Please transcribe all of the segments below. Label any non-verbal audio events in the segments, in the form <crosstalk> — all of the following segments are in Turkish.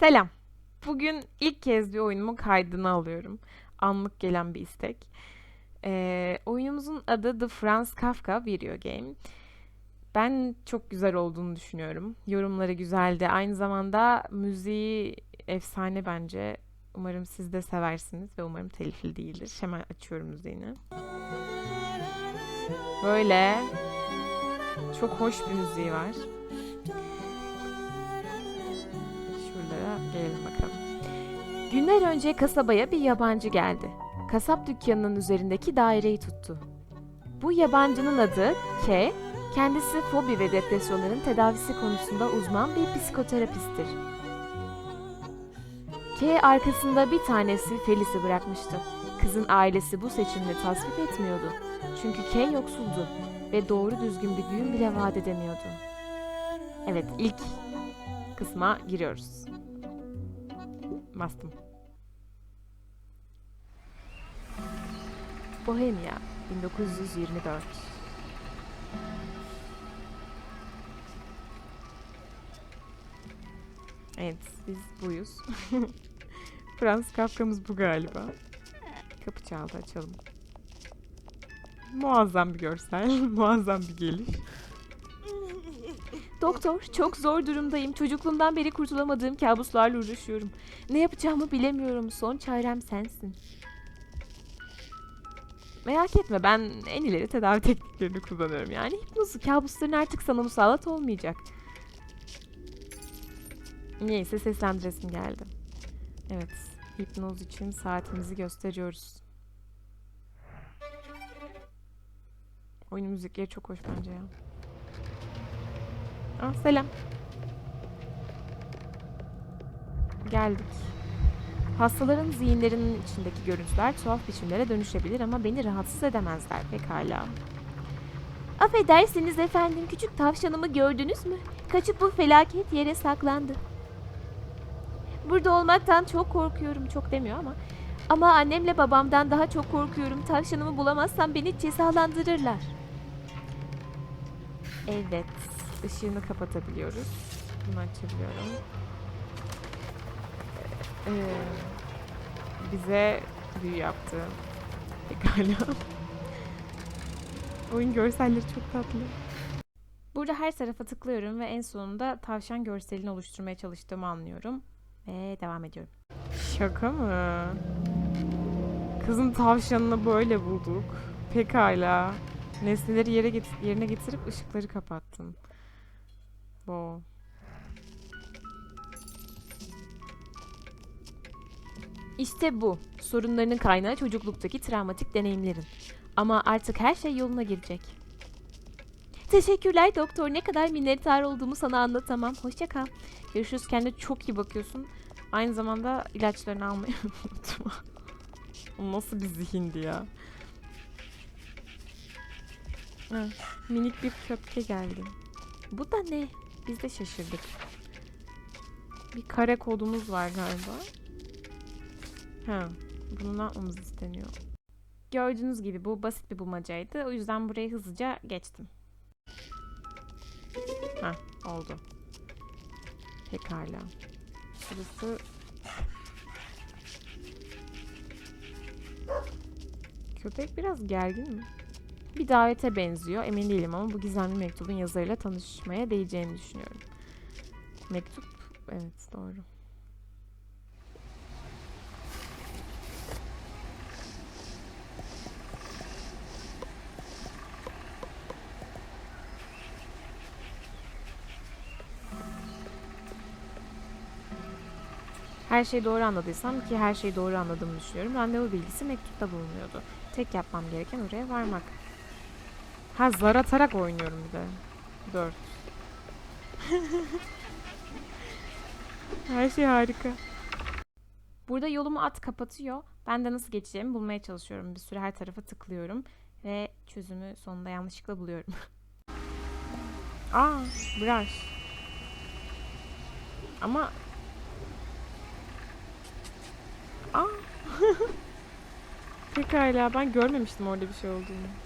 Selam. Bugün ilk kez bir oyunumun kaydını alıyorum. Anlık gelen bir istek. Ee, oyunumuzun adı The Franz Kafka Video Game. Ben çok güzel olduğunu düşünüyorum. Yorumları güzeldi. Aynı zamanda müziği efsane bence. Umarım siz de seversiniz ve umarım telifli değildir. Hemen açıyorum müziğini. Böyle çok hoş bir müziği var. Gelelim bakalım. Günler önce kasabaya bir yabancı geldi. Kasap dükkanının üzerindeki daireyi tuttu. Bu yabancının adı K, kendisi fobi ve depresyonların tedavisi konusunda uzman bir psikoterapisttir. K arkasında bir tanesi Felis'i bırakmıştı. Kızın ailesi bu seçimini tasvip etmiyordu. Çünkü K yoksuldu ve doğru düzgün bir düğün bile vaat edemiyordu. Evet, ilk kısma giriyoruz. Bastım. Bohemia 1924 Evet, biz buyuz. <laughs> Frans Kafka'mız bu galiba. Kapı çaldı, açalım. Muazzam bir görsel, <laughs> muazzam bir geliş. Doktor, çok zor durumdayım. Çocukluğumdan beri kurtulamadığım kabuslarla uğraşıyorum. Ne yapacağımı bilemiyorum. Son çarem sensin. Merak etme ben en ileri tedavi tekniklerini kullanıyorum. Yani hipnozu kabusların artık sana musallat olmayacak. Neyse seslendiresim geldi. Evet, hipnoz için saatimizi gösteriyoruz. Oyunun müzikleri çok hoş bence ya. Ah selam. Geldik. Hastaların zihinlerinin içindeki görüntüler tuhaf biçimlere dönüşebilir ama beni rahatsız edemezler pekala. Affedersiniz efendim küçük tavşanımı gördünüz mü? Kaçıp bu felaket yere saklandı. Burada olmaktan çok korkuyorum çok demiyor ama. Ama annemle babamdan daha çok korkuyorum. Tavşanımı bulamazsam beni cezalandırırlar. Evet. Işığını kapatabiliyoruz. Bunu açabiliyorum. Ee, bize büyü yaptı. <laughs> Pekala. Oyun görselleri çok tatlı. Burada her tarafa tıklıyorum ve en sonunda tavşan görselini oluşturmaya çalıştığımı anlıyorum. Ve devam ediyorum. Şaka mı? Kızın tavşanını böyle bulduk. Pekala. Nesneleri yere get- yerine getirip ışıkları kapattın. Wow. İşte bu. Sorunlarının kaynağı çocukluktaki travmatik deneyimlerin. Ama artık her şey yoluna girecek. Teşekkürler doktor. Ne kadar minnettar olduğumu sana anlatamam. Hoşça kal. Görüşürüz. Kendine çok iyi bakıyorsun. Aynı zamanda ilaçlarını almayı <laughs> unutma. Nasıl bir zihindi ya? Ha, minik bir köpke geldi. Bu da ne? Biz de şaşırdık. Bir kare kodumuz var galiba. Ha, bunu ne yapmamız isteniyor? Gördüğünüz gibi bu basit bir bulmacaydı. O yüzden burayı hızlıca geçtim. Ha, oldu. Pekala. Şurası Köpek biraz gergin mi? Bir davete benziyor. Emin değilim ama bu gizemli mektubun yazarıyla tanışmaya değeceğini düşünüyorum. Mektup, evet doğru. Her şeyi doğru anladıysam ki her şeyi doğru anladığımı düşünüyorum. Randevu bilgisi mektupta bulunuyordu. Tek yapmam gereken oraya varmak. Ha zar atarak oynuyorum bir de. Dört. Her şey harika. Burada yolumu at kapatıyor. Ben de nasıl geçeceğimi bulmaya çalışıyorum. Bir süre her tarafa tıklıyorum. Ve çözümü sonunda yanlışlıkla buluyorum. Aa, brush. Ama... Aa. <laughs> Pekala ben görmemiştim orada bir şey olduğunu.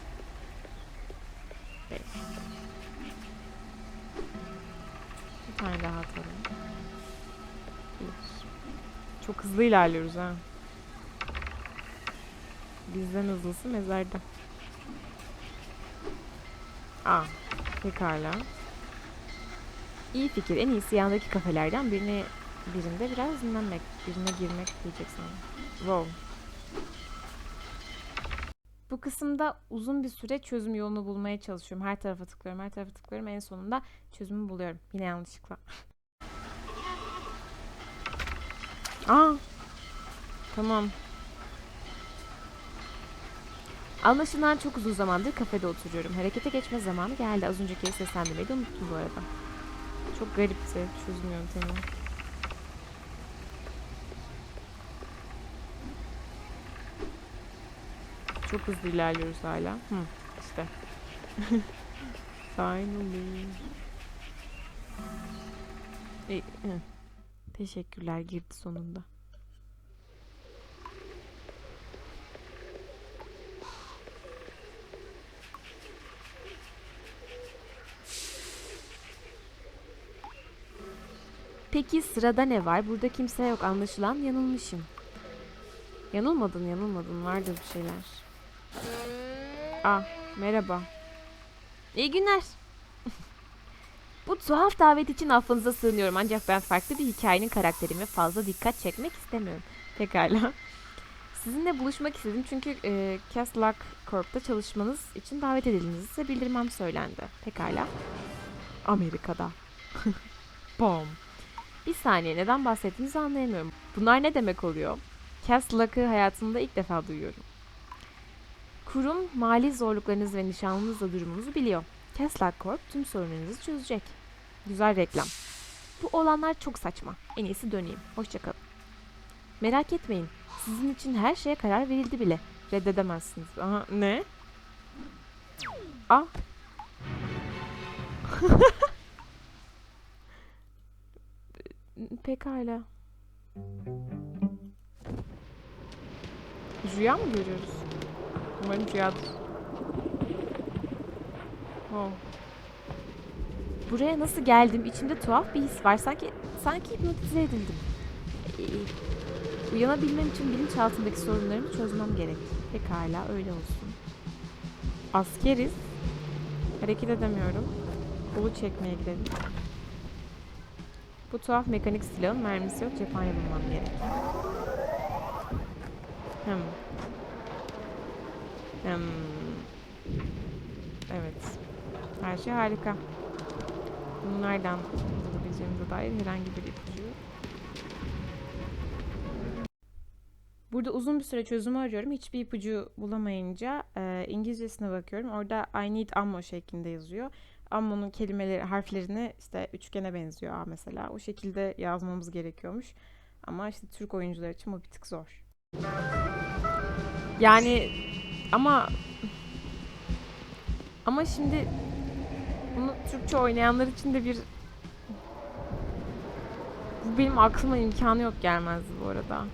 Tane daha atalım. Çok hızlı ilerliyoruz ha. Bizden hızlısı mezarda. Aa, pekala. İyi fikir. En iyisi yandaki kafelerden birine birinde biraz dinlenmek, birine girmek diyecek sanırım. Wow. Bu kısımda uzun bir süre çözüm yolunu bulmaya çalışıyorum. Her tarafa tıklıyorum, her tarafa tıklıyorum. En sonunda çözümü buluyorum. Yine yanlışlıkla. Aa. Tamam. Anlaşılan çok uzun zamandır kafede oturuyorum. Harekete geçme zamanı geldi. Az önceki seslendirmeyi de unuttum bu arada. Çok garipti çözüm yöntemi. Çok hızlı ilerliyoruz hala. Hı, işte. <laughs> Finally. E, hı. Teşekkürler girdi sonunda. Peki sırada ne var? Burada kimse yok. Anlaşılan yanılmışım. Yanılmadın, yanılmadın. Vardır bir şeyler. Ah, merhaba. İyi günler. <laughs> Bu tuhaf davet için affınıza sığınıyorum ancak ben farklı bir hikayenin karakterime fazla dikkat çekmek istemiyorum. Pekala. Sizinle buluşmak istedim çünkü e, Caslock Corp'ta çalışmanız için davet edildiğinizi size bildirmem söylendi. Pekala. Amerika'da. <laughs> Bom. Bir saniye neden bahsettiğinizi anlayamıyorum. Bunlar ne demek oluyor? Caslock'ı hayatımda ilk defa duyuyorum. Kurum mali zorluklarınız ve nişanlınızla durumunuzu biliyor. Caslock Corp tüm sorunlarınızı çözecek. Güzel reklam. Bu olanlar çok saçma. En iyisi döneyim. Hoşçakalın. Merak etmeyin. Sizin için her şeye karar verildi bile. Reddedemezsiniz. Aha, ne? Ah. <laughs> Pekala. Rüya mı görüyoruz? Umarım rüyadır. Oh. Buraya nasıl geldim? İçimde tuhaf bir his var. Sanki sanki hipnotize edildim. Ee, uyanabilmem için bilinçaltındaki sorunlarımı çözmem gerek. Pekala öyle olsun. Askeriz. Hareket edemiyorum. Kolu çekmeye gidelim. Bu tuhaf mekanik silahın mermisi yok. Cephane bulmam gerek. Hmm. Evet. Her şey harika. Bunu nereden bulabileceğimize dair herhangi bir ipucu. Burada uzun bir süre çözümü arıyorum. Hiçbir ipucu bulamayınca e, İngilizcesine bakıyorum. Orada I need ammo şeklinde yazıyor. Ammo'nun kelimeleri, harflerini işte üçgene benziyor A mesela. O şekilde yazmamız gerekiyormuş. Ama işte Türk oyuncular için bu bir tık zor. Yani ama ama şimdi bunu Türkçe oynayanlar için de bir bu benim aklıma imkanı yok gelmezdi bu arada.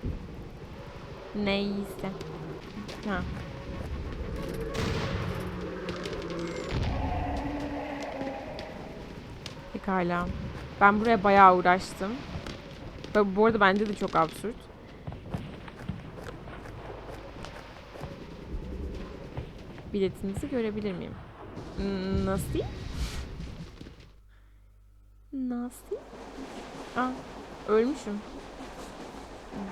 Neyse. Ha. Pekala. Ben buraya bayağı uğraştım. Bu arada bence de çok absürt. Biletinizi görebilir miyim? Nasıl? Nasıl? Aa, ölmüşüm.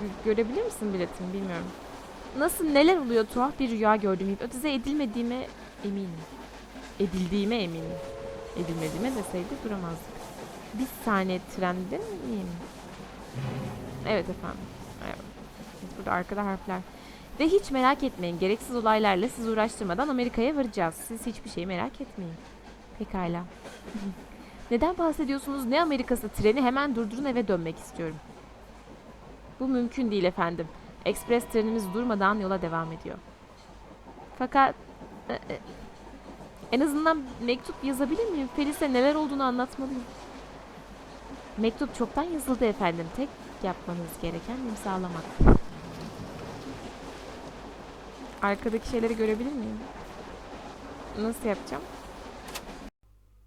Gö- görebilir misin biletimi bilmiyorum. Nasıl neler oluyor tuhaf bir rüya gördüm. Hipnotize edilmediğime eminim. Edildiğime eminim. Edilmediğime deseydi duramazdık. Bir saniye trende miyim? Evet efendim. Evet. Burada arkada harfler. Ve hiç merak etmeyin. Gereksiz olaylarla sizi uğraştırmadan Amerika'ya varacağız. Siz hiçbir şeyi merak etmeyin. Pekala. <laughs> Neden bahsediyorsunuz? Ne Amerikası? Treni hemen durdurun eve dönmek istiyorum. Bu mümkün değil efendim. Ekspres trenimiz durmadan yola devam ediyor. Fakat e, e, en azından mektup yazabilir miyim? Felis'e neler olduğunu anlatmalıyım. Mektup çoktan yazıldı efendim. Tek yapmanız gereken imzalamak. Arkadaki şeyleri görebilir miyim? Nasıl yapacağım?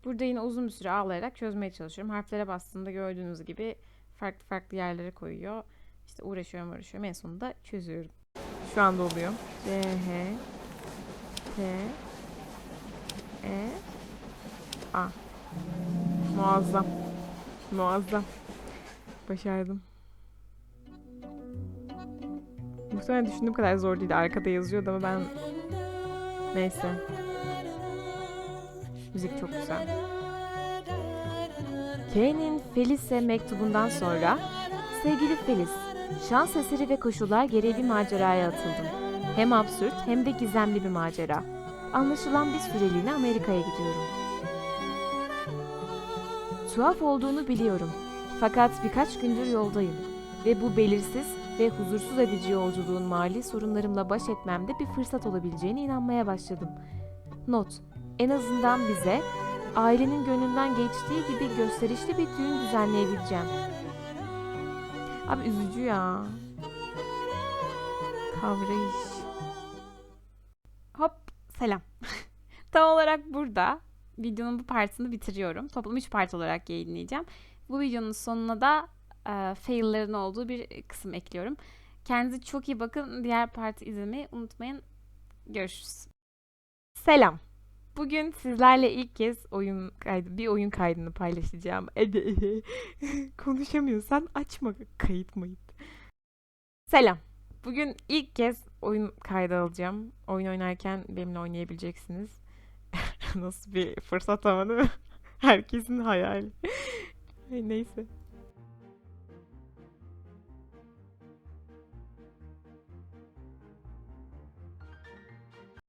Burada yine uzun bir süre ağlayarak çözmeye çalışıyorum. Harflere bastığımda gördüğünüz gibi farklı farklı yerlere koyuyor. İşte uğraşıyorum uğraşıyorum en sonunda çözüyorum. Şu anda oluyor. C, H, T, E, A. Muazzam. Muazzam. Başardım. Muhtemelen düşündüğüm kadar zor değil. Arkada yazıyordu ama ben... Neyse. Müzik çok güzel. Kane'in Felice mektubundan sonra Sevgili Feliz, şans eseri ve koşullar gereği bir maceraya atıldım. Hem absürt hem de gizemli bir macera. Anlaşılan bir süreliğine Amerika'ya gidiyorum. Tuhaf olduğunu biliyorum. Fakat birkaç gündür yoldayım. Ve bu belirsiz ve huzursuz edici yolculuğun mali sorunlarımla baş etmemde bir fırsat olabileceğine inanmaya başladım. Not, en azından bize ailenin gönlünden geçtiği gibi gösterişli bir düğün düzenleyebileceğim. Abi üzücü ya. Kavrayış. Hop selam. <laughs> Tam olarak burada videonun bu partını bitiriyorum. Toplam 3 part olarak yayınlayacağım. Bu videonun sonuna da e, fail'lerin olduğu bir kısım ekliyorum. Kendinize çok iyi bakın. Diğer parti izlemeyi unutmayın. Görüşürüz. Selam. Bugün sizlerle ilk kez oyun kaydı, bir oyun kaydını paylaşacağım. <laughs> Konuşamıyorsan açma kayıt mayıt. Selam. Bugün ilk kez oyun kaydı alacağım. Oyun oynarken benimle oynayabileceksiniz. <laughs> Nasıl bir fırsat ama değil mi? <laughs> Herkesin hayali. Ay, Neyse.